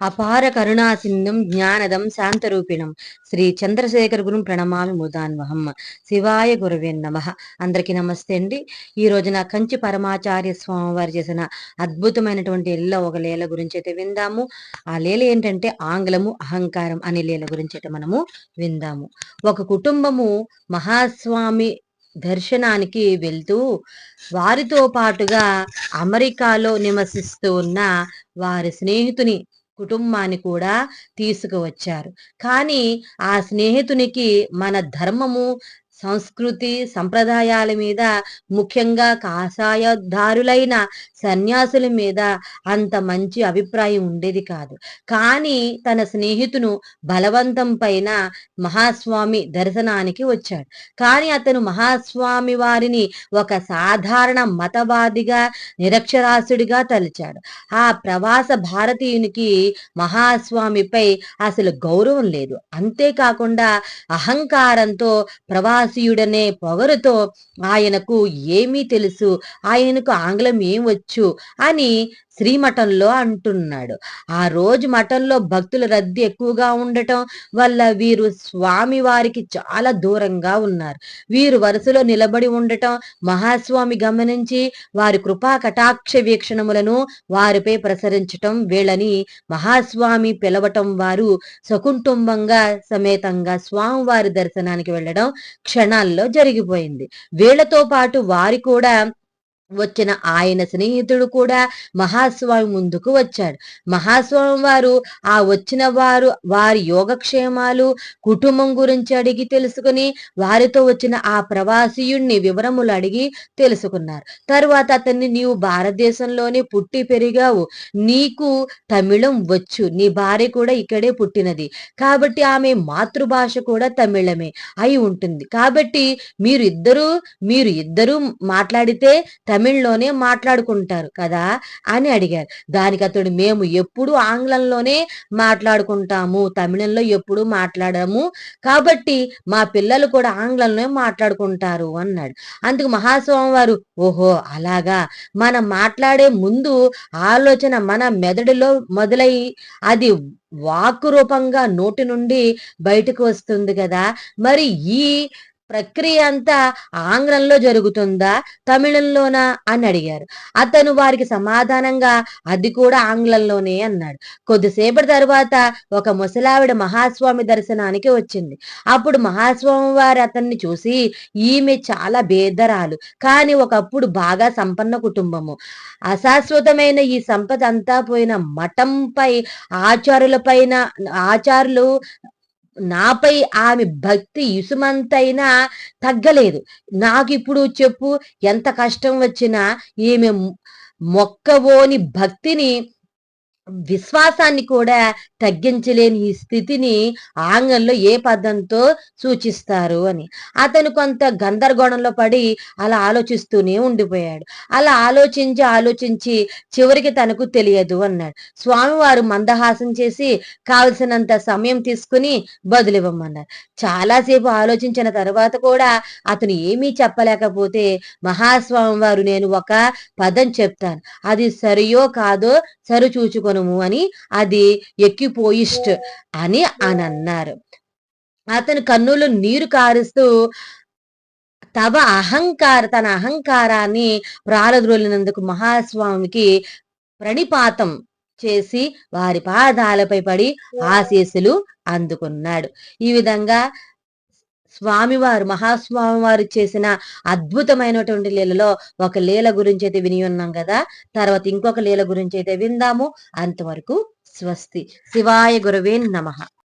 అపార కరుణాసింధం జ్ఞానదం శాంతరూపిణం. శ్రీ చంద్రశేఖర్ గురు ప్రణమామి ముదాన్వహం. శివాయ గురవే నమ. అందరికీ నమస్తే అండి. ఈ రోజున కంచి పరమాచార్య స్వామి వారు చేసిన అద్భుతమైనటువంటి ఎల్ల ఒక లీల గురించి అయితే విందాము. ఆ లీల ఏంటంటే ఆంగ్లము అహంకారం అనే లీల గురించి అయితే మనము విందాము. ఒక కుటుంబము మహాస్వామి దర్శనానికి వెళ్తూ వారితో పాటుగా అమెరికాలో నివసిస్తూ ఉన్న వారి స్నేహితుని కుటుంబాన్ని కూడా తీసుకువచ్చారు. కానీ ఆ స్నేహితునికి మన ధర్మము సంస్కృతి సంప్రదాయాల మీద ముఖ్యంగా కాషాయదారులైన సన్యాసుల మీద అంత మంచి అభిప్రాయం ఉండేది కాదు. కానీ తన స్నేహితును బలవంతం పైన మహాస్వామి దర్శనానికి వచ్చాడు. కానీ అతను మహాస్వామి వారిని ఒక సాధారణ మతవాదిగా నిరక్షరాస్యుడిగా తలిచాడు. ఆ ప్రవాస భారతీయునికి మహాస్వామిపై అసలు గౌరవం లేదు. అంతేకాకుండా అహంకారంతో ప్రవాస దాసీయుడనే పొగరుతో ఆయనకు ఏమీ తెలుసు ఆయనకు ఆంగ్లం ఏం వచ్చు అని శ్రీ మఠంలో అంటున్నాడు. ఆ రోజు మఠంలో భక్తుల రద్దీ ఎక్కువగా ఉండటం వల్ల వీరు స్వామి వారికి చాలా దూరంగా ఉన్నారు. వీరు వరుసలో నిలబడి ఉండటం మహాస్వామి గమనించి వారి కృపా కటాక్ష వీక్షణములను వారిపై ప్రసరించటం వీళ్ళని మహాస్వామి పిలవటం వారు సకుటుంబంగా సమేతంగా స్వామివారి దర్శనానికి వెళ్ళడం క్షణాల్లో జరిగిపోయింది. వీళ్ళతో పాటు వారి కూడా వచ్చిన ఆయన స్నేహితుడు కూడా మహాస్వామి ముందుకు వచ్చాడు. మహాస్వామి వారు ఆ వచ్చిన వారు వారి యోగక్షేమాలు కుటుంబం గురించి అడిగి తెలుసుకుని వారితో వచ్చిన ఆ ప్రవాసీయుణ్ణి వివరములు అడిగి తెలుసుకున్నారు. తరువాత అతన్ని నీవు భారతదేశంలోనే పుట్టి పెరిగావు. నీకు తమిళం వచ్చు. నీ భార్య కూడా ఇక్కడే పుట్టినది. కాబట్టి ఆమె మాతృభాష కూడా తమిళమే అయి ఉంటుంది. కాబట్టి మీరు ఇద్దరు మీరు ఇద్దరు మాట్లాడితే తమిళ్ళోనే మాట్లాడుకుంటారు కదా అని అడిగారు. దానికి అతడు మేము ఎప్పుడు ఆంగ్లంలోనే మాట్లాడుకుంటాము తమిళంలో ఎప్పుడు మాట్లాడము. కాబట్టి మా పిల్లలు కూడా ఆంగ్లంలోనే మాట్లాడుకుంటారు అన్నాడు. అందుకు మహాస్వామి వారు ఓహో అలాగా. మనం మాట్లాడే ముందు ఆలోచన మన మెదడులో మొదలై అది వాక్కు రూపంగా నోటి నుండి బయటకు వస్తుంది కదా. మరి ఈ ప్రక్రియ అంతా ఆంగ్లంలో జరుగుతుందా? తమిళంలోనా? అని అడిగారు. అతను వారికి సమాధానంగా అది కూడా ఆంగ్లంలోనే అన్నాడు. కొద్దిసేపటి తర్వాత ఒక ముసలావిడ మహాస్వామి దర్శనానికి వచ్చింది. అప్పుడు మహాస్వామి వారు అతన్ని చూసి ఈమె చాలా బేదరాలు. కానీ ఒకప్పుడు బాగా సంపన్న కుటుంబము. అశాశ్వతమైన ఈ సంపద అంతా పోయిన మఠంపై ఆచారుల పైన ఆచారులు నాపై ఆమె భక్తి ఇసుమంతైనా తగ్గలేదు. నాకు ఇప్పుడు చెప్పు ఎంత కష్టం వచ్చినా ఈమె మొక్కవోని భక్తిని విశ్వాసాన్ని కూడా తగ్గించలేని ఈ స్థితిని ఆంగ్లంలో ఏ పదంతో సూచిస్తారు అని. అతను కొంత గందరగోళంలో పడి అలా ఆలోచిస్తూనే ఉండిపోయాడు. అలా ఆలోచించి ఆలోచించి చివరికి తనకు తెలియదు అన్నాడు. స్వామివారు మందహాసం చేసి కావలసినంత సమయం తీసుకుని బదులివ్వమన్నారు. చాలాసేపు ఆలోచించిన తర్వాత కూడా అతను ఏమీ చెప్పలేకపోతే మహాస్వామి వారు నేను ఒక పదం చెప్తాను. అది సరియో కాదో సరి చూచుకొనుము అని అది ఎక్కిపోయిస్ట్ అని అని అన్నారు అతను కన్నులు నీరు కారుస్తూ తవ అహంకార తన అహంకారాన్ని ప్రారద్రోలినందుకు మహాస్వామికి ప్రణిపాతం చేసి వారి పాదాలపై పడి ఆశీస్సులు అందుకున్నాడు. ఈ విధంగా స్వామివారు మహాస్వామి వారు చేసిన అద్భుతమైనటువంటి లీలలో ఒక లీల గురించి అయితే విని ఉన్నాం కదా. తర్వాత ఇంకొక లీల గురించి అయితే విందాము. అంతవరకు స్వస్తి. శివాయ గురవే నమ.